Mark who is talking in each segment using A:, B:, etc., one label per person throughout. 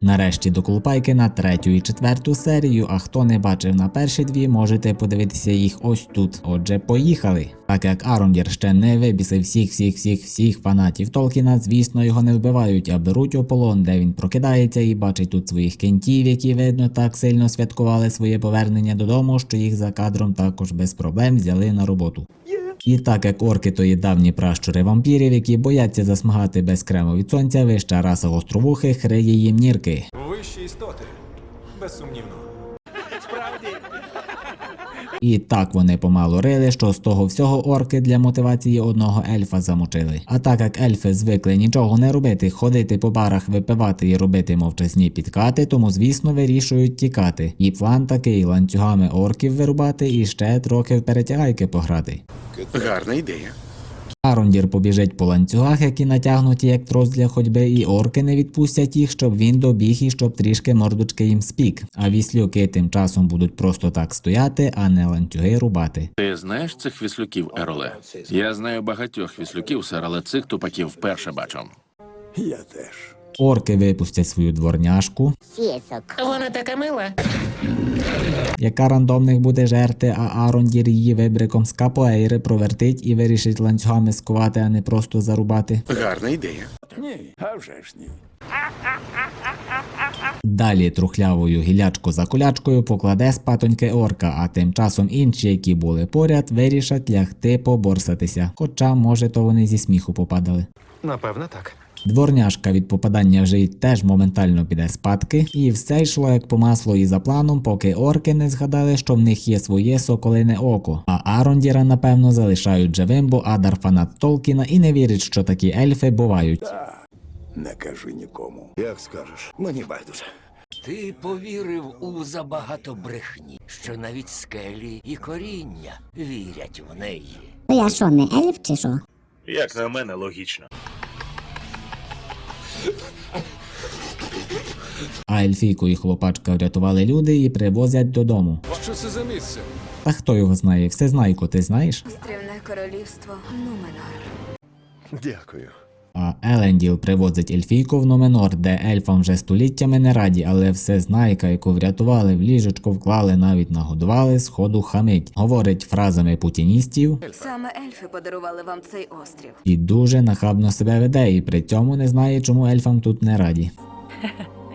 A: Нарешті до Колупайки на третю і четверту серію, а хто не бачив на перші дві, можете подивитися їх ось тут. Отже, поїхали. Так як Арондір ще не вибісив всіх всіх всіх всіх фанатів Толкіна, звісно, його не вбивають, а беруть у полон, де він прокидається і бачить тут своїх кентів, які видно так сильно святкували своє повернення додому, що їх за кадром також без проблем взяли на роботу. І так як орки то є давні пращури вампірів, які бояться засмагати без крему від сонця, вища раса гостровухи хриє їм нірки.
B: Вищі істоти. Безсумнівно.
A: І так вони помалу рили, що з того всього орки для мотивації одного ельфа замочили. А так як ельфи звикли нічого не робити, ходити по барах, випивати і робити мовчазні підкати, тому звісно вирішують тікати. І план такий ланцюгами орків вирубати і ще трохи в перетягайки пограти.
C: Гарна ідея.
A: Арондір побіжить по ланцюгах, які натягнуті як трос для ходьби, і орки не відпустять їх, щоб він добіг і щоб трішки мордочки їм спік. А віслюки тим часом будуть просто так стояти, а не ланцюги рубати.
C: Ти знаєш цих віслюків, Ероле? Я знаю багатьох віслюків, сер, але цих тупаків вперше бачу.
D: Я теж.
A: Орки випустять свою дворняшку,
E: Вона така мила.
A: яка рандомних буде жерти, а Арондір її вибриком з капоейри провертить і вирішить ланцюгами скувати, а не просто зарубати.
C: Гарна ідея.
D: Ні, а вже ж ні.
A: Далі трухлявою гілячку за кулячкою покладе спатоньки орка, а тим часом інші, які були поряд, вирішать лягти поборсатися. Хоча, може, то вони зі сміху попадали.
B: Напевно, так.
A: Дворняшка від попадання в живіт теж моментально піде спадки, і все йшло як по маслу і за планом, поки орки не згадали, що в них є своє соколине око. А Арондіра, напевно, залишають живим, бо Адар фанат Толкіна і не вірить, що такі ельфи бувають.
D: Не кажи нікому. Як скажеш, мені байдуже.
F: Ти повірив у забагато брехні, що навіть скелі і коріння вірять в неї.
G: То я що, не ельф чи що?
H: Як на мене, логічно.
A: А ельфійку і хлопачка врятували люди і привозять додому.
B: Що це за місце?
A: Та хто його знає? Всезнайко, ти знаєш?
I: Острівне королівство Нуменор.
D: Дякую.
A: А Еленділ привозить ельфійку в Номенор, де ельфам вже століттями не раді, але всезнайка, яку врятували, в ліжечко вклали, навіть нагодували, сходу хамить. Говорить фразами путіністів
I: Саме ельфи подарували вам цей острів.
A: і дуже нахабно себе веде, і при цьому не знає, чому ельфам тут не раді.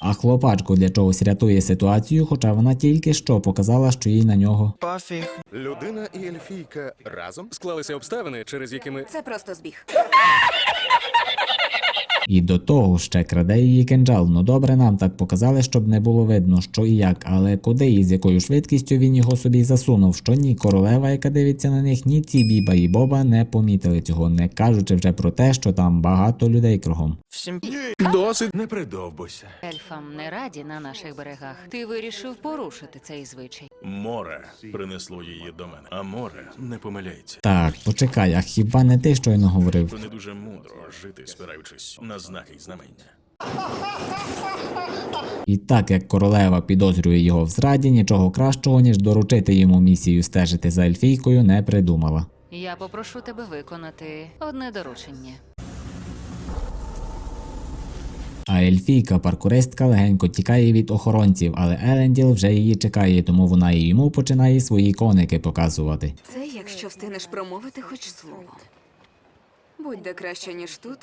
A: А хлопачку для чогось рятує ситуацію, хоча вона тільки що показала, що їй на нього.
H: Людина і ельфійка разом?
B: Склалися обставини, через які ми.
I: Це просто збіг.
A: І до того ще краде її кинджал. Ну добре, нам так показали, щоб не було видно, що і як, але куди і з якою швидкістю він його собі засунув, що ні королева, яка дивиться на них, ні ці біба і боба не помітили цього, не кажучи вже про те, що там багато людей кругом.
C: Всім Досить.
H: Не придовбуйся.
J: Ельфам не раді на наших берегах. Ти вирішив порушити цей звичай.
H: Море принесло її до мене, а море не помиляється.
A: Так, почекай, а хіба не ти щойно говорив?
H: То не дуже мудро жити, спираючись на знаки й знамення.
A: І так як королева підозрює його в зраді, нічого кращого, ніж доручити йому місію стежити за ельфійкою, не придумала.
J: Я попрошу тебе виконати одне доручення.
A: А ельфійка, паркуристка, легенько тікає від охоронців, але Еленділ вже її чекає, тому вона і йому починає свої коники показувати.
I: Це якщо встигнеш промовити хоч слово. Будь де краще, ніж тут.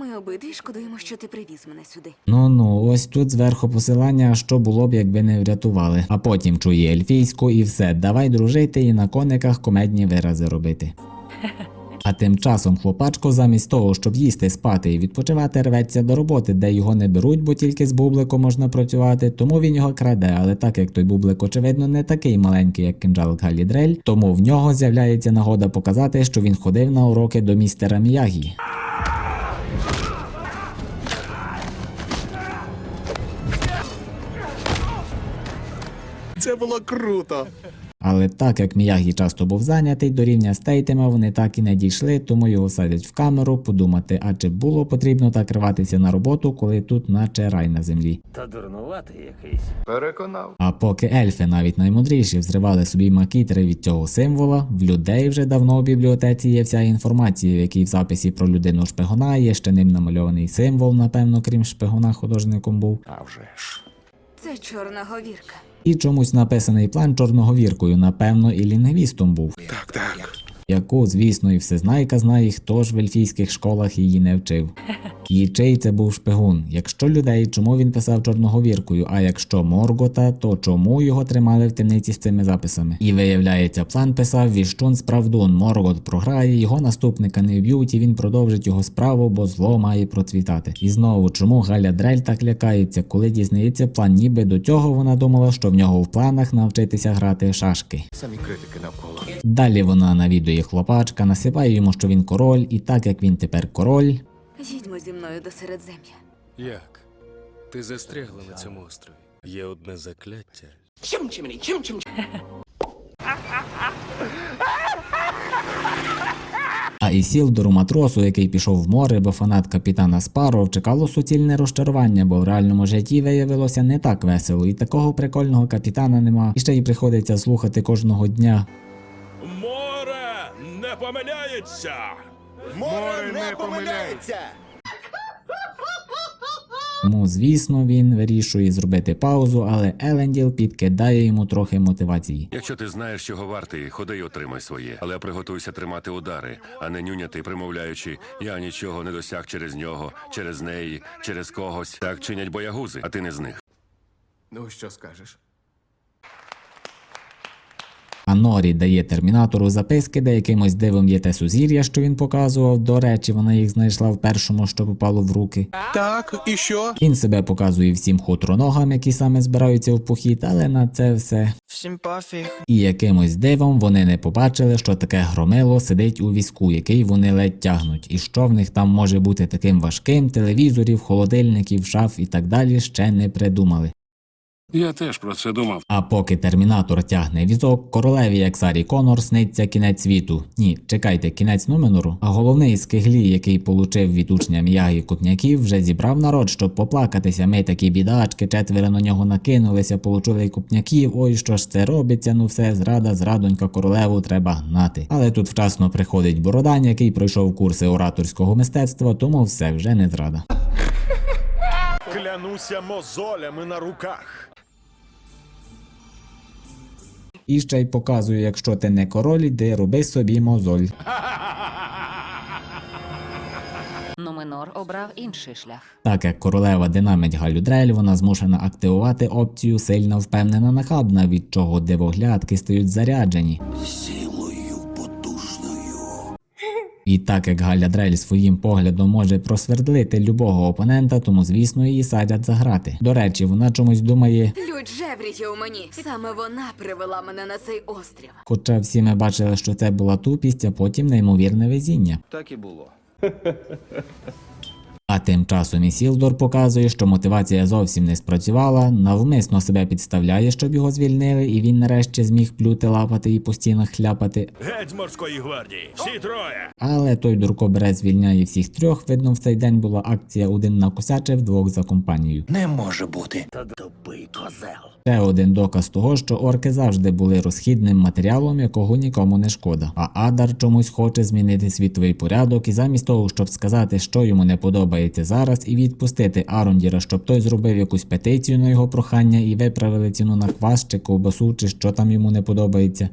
I: Ми обидві шкодуємо, що ти привіз мене сюди.
A: Ну ну, ось тут зверху посилання, що було б, якби не врятували. А потім чує ельфійську і все, давай дружити і на кониках комедні вирази робити. А тим часом хлопачко, замість того, щоб їсти, спати і відпочивати, рветься до роботи, де його не беруть, бо тільки з бубликом можна працювати, тому він його краде. Але так як той бублик, очевидно, не такий маленький, як кинджал Галідрель, тому в нього з'являється нагода показати, що він ходив на уроки до містера Міягі.
C: Це було круто.
A: Але так як Міягі часто був зайнятий, до рівня Стейтема вони так і не дійшли, тому його садять в камеру подумати, а чи було потрібно так рватися на роботу, коли тут наче рай на землі.
F: Та дурнуватий якийсь.
B: Переконав.
A: А поки ельфи, навіть наймудріші, взривали собі макітри від цього символа, в людей вже давно у бібліотеці є вся інформація, в якій в записі про людину шпигуна є ще ним намальований символ, напевно, крім шпигуна художником був.
C: А вже ж.
I: Це чорна говірка.
A: І чомусь написаний план чорноговіркою, напевно, і лінгвістом був.
D: Так, так.
A: Яку, звісно, і всезнайка знає, хто ж в ельфійських школах її не вчив. І чий це був шпигун? Якщо людей, чому він писав чорноговіркою, а якщо Моргота, то чому його тримали в темниці з цими записами? І виявляється, план писав Віщун Справдун. Моргот програє, його наступника не вб'ють, і він продовжить його справу, бо зло має процвітати. І знову, чому Галя Дрель так лякається, коли дізнається план, ніби до цього вона думала, що в нього в планах навчитися грати шашки.
B: Самі критики навколо.
A: Далі вона навідує хлопачка, насипає йому, що він король, і так як він тепер король,
I: Їдьмо зі мною до середзем'я.
B: Як? Ти застрягла на цьому острові. Є одне закляття.
A: а Ісілдору матросу, який пішов в море, бо фанат капітана Спаров, чекало суцільне розчарування, бо в реальному житті виявилося не так весело, і такого прикольного капітана нема, і ще й приходиться слухати кожного дня.
H: Не помиляється!
D: Море не помиляється!
A: Тому, звісно, він вирішує зробити паузу, але Еленділ підкидає йому трохи мотивації.
K: Якщо ти знаєш, чого вартий, ходи й отримай своє, але приготуйся тримати удари, а не нюняти, примовляючи я нічого не досяг через нього, через неї, через когось. Так чинять боягузи, а ти не з них.
B: Ну, що скажеш?
A: А Норі дає термінатору записки, де якимось дивом є те сузір'я, що він показував. До речі, вона їх знайшла в першому, що попало в руки.
D: Так, і що?
A: Він себе показує всім хутроногам, які саме збираються в похід, але на це все.
L: Всім пофіг.
A: І якимось дивом вони не побачили, що таке громило сидить у візку, який вони ледь тягнуть, і що в них там може бути таким важким, телевізорів, холодильників, шаф і так далі ще не придумали.
C: Я теж про це думав.
A: А поки термінатор тягне візок, королеві як Сарі Конор сниться кінець світу. Ні, чекайте, кінець Нуменору. А головний з Киглі, який получив від учня Міяги Купняків, вже зібрав народ, щоб поплакатися. Ми такі бідачки, четверо на нього накинулися, получили купняків. Ой, що ж це робиться? Ну все, зрада, зрадонька королеву треба гнати. Але тут вчасно приходить Бородань, який пройшов курси ораторського мистецтва, тому все вже не зрада.
H: Клянуся мозолями на руках.
A: І ще й показує, якщо ти не король, іди роби собі мозоль.
J: Номинор обрав інший шлях.
A: Так як королева динамить галюдрель, вона змушена активувати опцію сильно впевнена нахабна, від чого дивоглядки стають заряджені.
D: Потужною.
A: І так як Галя Дрель своїм поглядом може просвердлити любого опонента, тому звісно її садять заграти. До речі, вона чомусь думає,
I: Людь жевріє у мені. Саме вона привела мене на цей острів.
A: хоча всі ми бачили, що це була тупість, а потім неймовірне везіння.
B: Так і було.
A: А тим часом Ісілдор показує, що мотивація зовсім не спрацювала, навмисно себе підставляє, щоб його звільнили, і він нарешті зміг плюти, лапати і по стінах хляпати.
H: Геть з морської гвардії! Всі троє!
A: Але той дурко бере звільняє всіх трьох. Видно, в цей день була акція один накосячив, двох за компанію.
F: Не може бути. Та тупий козел.
A: Ще один доказ того, що орки завжди були розхідним матеріалом, якого нікому не шкода. А Адар чомусь хоче змінити світовий порядок, і замість того, щоб сказати, що йому не подобається зараз, і відпустити Арондіра, щоб той зробив якусь петицію на його прохання і виправили ціну на квас чи ковбасу, чи що там йому не подобається.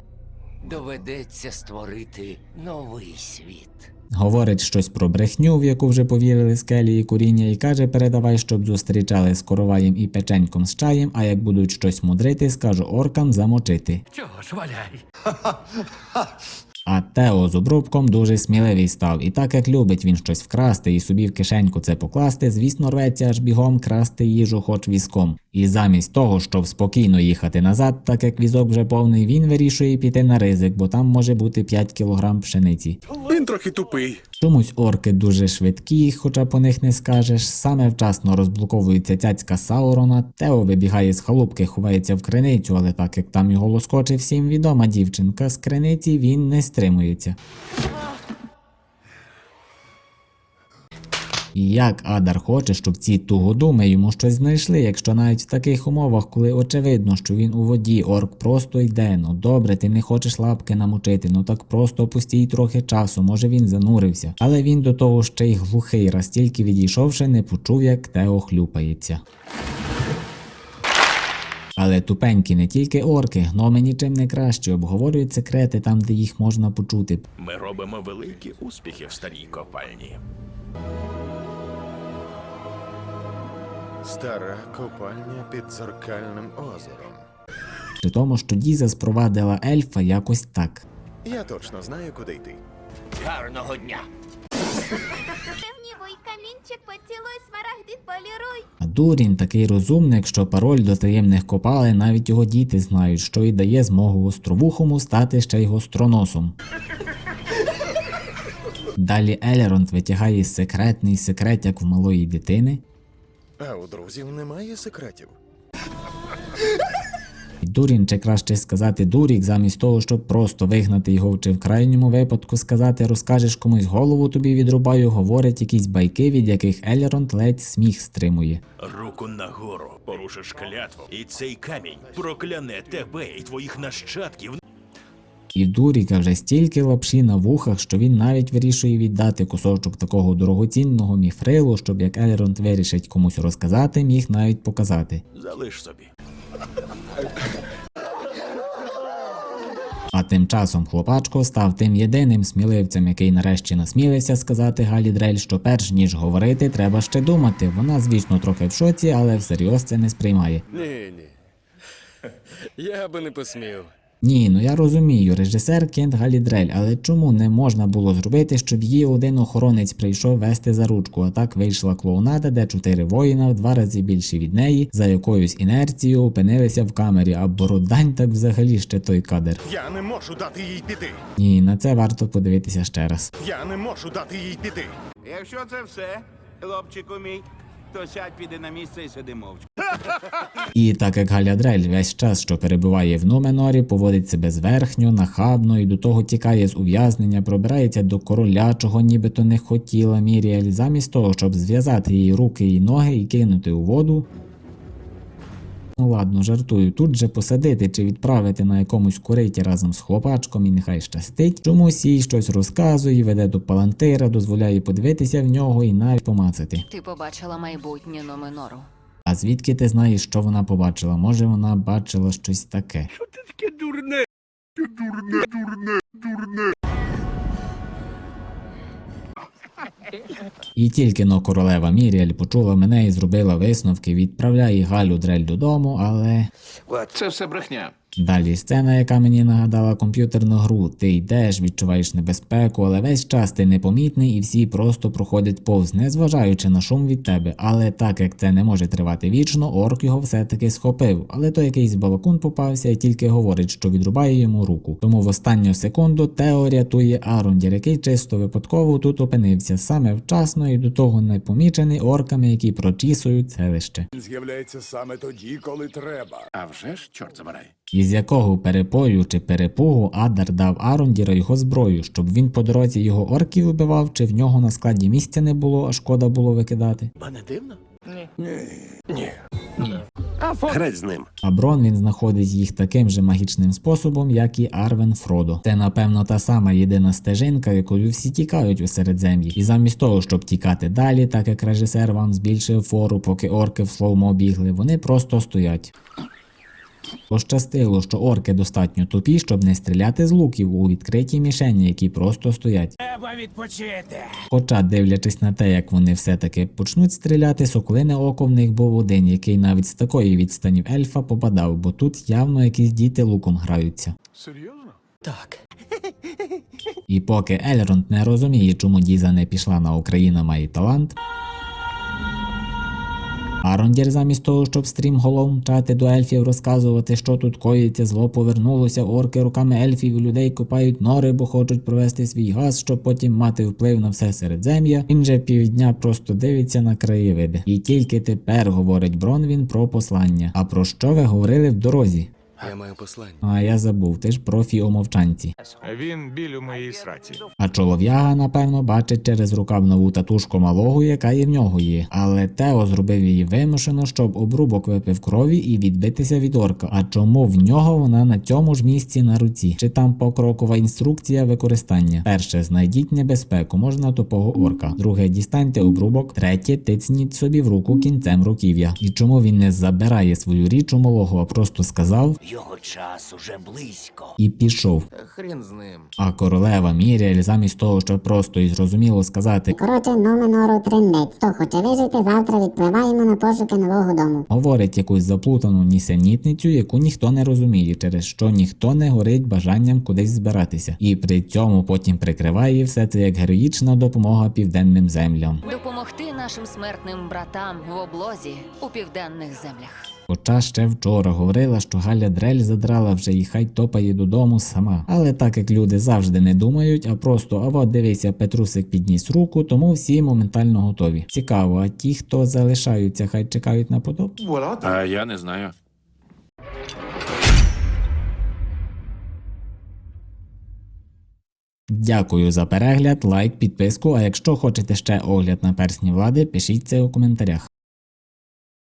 F: Доведеться створити новий світ.
A: Говорить щось про брехню, в яку вже повірили скелі і куріння, і каже, передавай, щоб зустрічали з короваєм і печеньком з чаєм, а як будуть щось мудрити, скажу оркам замочити.
F: Чого ж валяй?
A: А Тео з обрубком дуже сміливий став, і так як любить він щось вкрасти і собі в кишеньку це покласти, звісно, рветься аж бігом красти їжу хоч візком. І замість того, щоб спокійно їхати назад, так як візок вже повний, він вирішує піти на ризик, бо там може бути 5 кілограм пшениці.
B: Він трохи тупий.
A: Чомусь орки дуже швидкі, хоча по них не скажеш. Саме вчасно розблоковується цяцька Саурона. Тео вибігає з халупки, ховається в криницю, але так як там його лоскоче всім відома дівчинка, з криниці він не стримується. І як Адар хоче, щоб ці тугодуми йому щось знайшли, якщо навіть в таких умовах, коли очевидно, що він у воді, орк просто йде. Ну добре, ти не хочеш лапки намочити, ну так просто опустій трохи часу, може він занурився. Але він до того ще й глухий, раз тільки відійшовши, не почув, як Тео хлюпається. Але тупенькі не тільки орки, гноми нічим не краще, обговорюють секрети там, де їх можна почути.
H: Ми робимо великі успіхи в старій копальні.
B: Стара копальня під дзеркальним озером.
A: При тому, що Діза спровадила ельфа якось так.
B: Я точно знаю, куди йти.
F: Гарного дня!
I: Гнівуй камінчик, поцілуй, смарагдит, поліруй.
A: А дурін такий розумник, що пароль до таємних копалин навіть його діти знають, що і дає змогу островухому стати ще й гостроносом. Далі Елеронд витягає секретний секрет, як в малої дитини,
B: А у друзів немає секретів.
A: Дурін, чи краще сказати Дурік, замість того, щоб просто вигнати його, чи в крайньому випадку сказати розкажеш комусь голову тобі відрубаю, говорить якісь байки, від яких Елеронд ледь сміх стримує.
H: Руку нагору, порушиш клятву, і цей камінь прокляне тебе і твоїх нащадків
A: І в Дуріка вже стільки лапші на вухах, що він навіть вирішує віддати кусочок такого дорогоцінного міфрилу, щоб як Елеронд вирішить комусь розказати, міг навіть показати.
H: залиш собі.
A: А тим часом хлопачко став тим єдиним сміливцем, який нарешті насмілився сказати Галі Дрель, що перш ніж говорити, треба ще думати. Вона, звісно, трохи в шоці, але всерйоз це не сприймає.
B: Ні, ні. Я би не посмів.
A: Ні, ну я розумію, режисер Кент Галідрель, але чому не можна було зробити, щоб її один охоронець прийшов вести за ручку, а так вийшла клоунада, де чотири воїна в два рази більші від неї, за якоюсь інерцією опинилися в камері, а бородань так взагалі ще той кадр.
H: Я не можу дати їй піти.
A: Ні, на це варто подивитися ще раз.
H: Я не можу дати їй піти.
L: Якщо це все, хлопчику мій, то сядь піде на місце і сиди мовчки.
A: І так як Галядрель весь час, що перебуває в Нуменорі, поводить себе зверхньо, нахабно і до того тікає з ув'язнення, пробирається до короля, чого нібито не хотіла Міріель, замість того, щоб зв'язати її руки і ноги і кинути у воду. Ну ладно, жартую, тут же посадити чи відправити на якомусь куриті разом з хлопачком і нехай щастить. Чомусь їй щось розказує, веде до палантира, дозволяє подивитися в нього і навіть помацати.
J: Ти побачила майбутнє Номенору.
A: А звідки ти знаєш, що вона побачила? Може вона бачила щось таке?
L: Що ти Таке дурне. Дурне, дурне, дурне.
A: І тільки но королева Міріель почула мене і зробила висновки, відправляє Галю дрель додому, але
C: Це все брехня.
A: Далі сцена, яка мені нагадала комп'ютерну гру. Ти йдеш, відчуваєш небезпеку, але весь час ти непомітний і всі просто проходять повз, незважаючи на шум від тебе. Але так як це не може тривати вічно, орк його все-таки схопив. Але то якийсь балакун попався і тільки говорить, що відрубає йому руку. Тому в останню секунду Тео рятує Арундір, який чисто випадково тут опинився саме вчасно і до того не помічений орками, які прочісують селище.
D: Він з'являється саме тоді, коли треба.
C: А вже ж, чорт забирай.
A: Із якого перепою чи перепугу Адар дав Арундіра його зброю, щоб він по дорозі його орків убивав, чи в нього на складі місця не було, а шкода було викидати.
H: А не дивно?
C: Греть з ним.
A: А Брон він знаходить їх таким же магічним способом, як і Арвен Фродо. Це, напевно, та сама єдина стежинка, якою всі тікають у середзем'ї. І замість того, щоб тікати далі, так як режисер вам збільшив фору, поки орки в слоумо бігли, вони просто стоять. Пощастило, що орки достатньо тупі, щоб не стріляти з луків у відкриті мішені, які просто стоять.
L: Треба відпочити.
A: Хоча, дивлячись на те, як вони все-таки почнуть стріляти, соколине око в них був один, який навіть з такої відстані ельфа попадав, бо тут явно якісь діти луком граються.
H: Серйозно?
F: Так.
A: І поки Ельронд не розуміє, чому Діза не пішла на Україна має талант. Арондір замість того, щоб стрімголом мчати до ельфів розказувати, що тут коїться, зло повернулося, орки руками ельфів людей копають нори, бо хочуть провести свій газ, щоб потім мати вплив на все середзем'я. Він же півдня просто дивиться на краєвиди. І тільки тепер говорить Бронвін про послання. А про що ви говорили в дорозі?
B: Я маю послання.
A: А я забув, ти ж профі у мовчанці.
H: Він біль у моїй сраці.
A: А чолов'яга, напевно, бачить через рукав нову татушку малого, яка і в нього є. Але Тео зробив її вимушено, щоб обрубок випив крові і відбитися від орка. А чому в нього вона на цьому ж місці на руці? Чи там покрокова інструкція використання? Перше, знайдіть небезпеку, можна тупого орка. Друге, дістаньте обрубок. Третє, тицніть собі в руку кінцем руків'я. І чому він не забирає свою річ у малого, а просто сказав
F: Його час уже близько.
A: і пішов.
E: Хрін з ним.
A: А королева Міріель, замість того, щоб просто і зрозуміло сказати,
G: Коротше, Номенору тринець. Хто хоче вижити, завтра відпливаємо на пошуки нового дому.
A: говорить якусь заплутану нісенітницю, яку ніхто не розуміє, через що ніхто не горить бажанням кудись збиратися, і при цьому потім прикриває все це як героїчна допомога південним землям.
J: Допомогти нашим смертним братам в облозі у південних землях.
A: Хоча ще вчора говорила, що Галя дрель задрала вже і хай топає додому сама. Але так як люди завжди не думають, а просто а от дивися, Петрусик підніс руку, тому всі моментально готові. Цікаво, а ті, хто залишаються, хай чекають на потоп.
C: А я не знаю.
A: Дякую за перегляд, лайк, підписку. А якщо хочете ще огляд на персні влади, пишіть це у коментарях.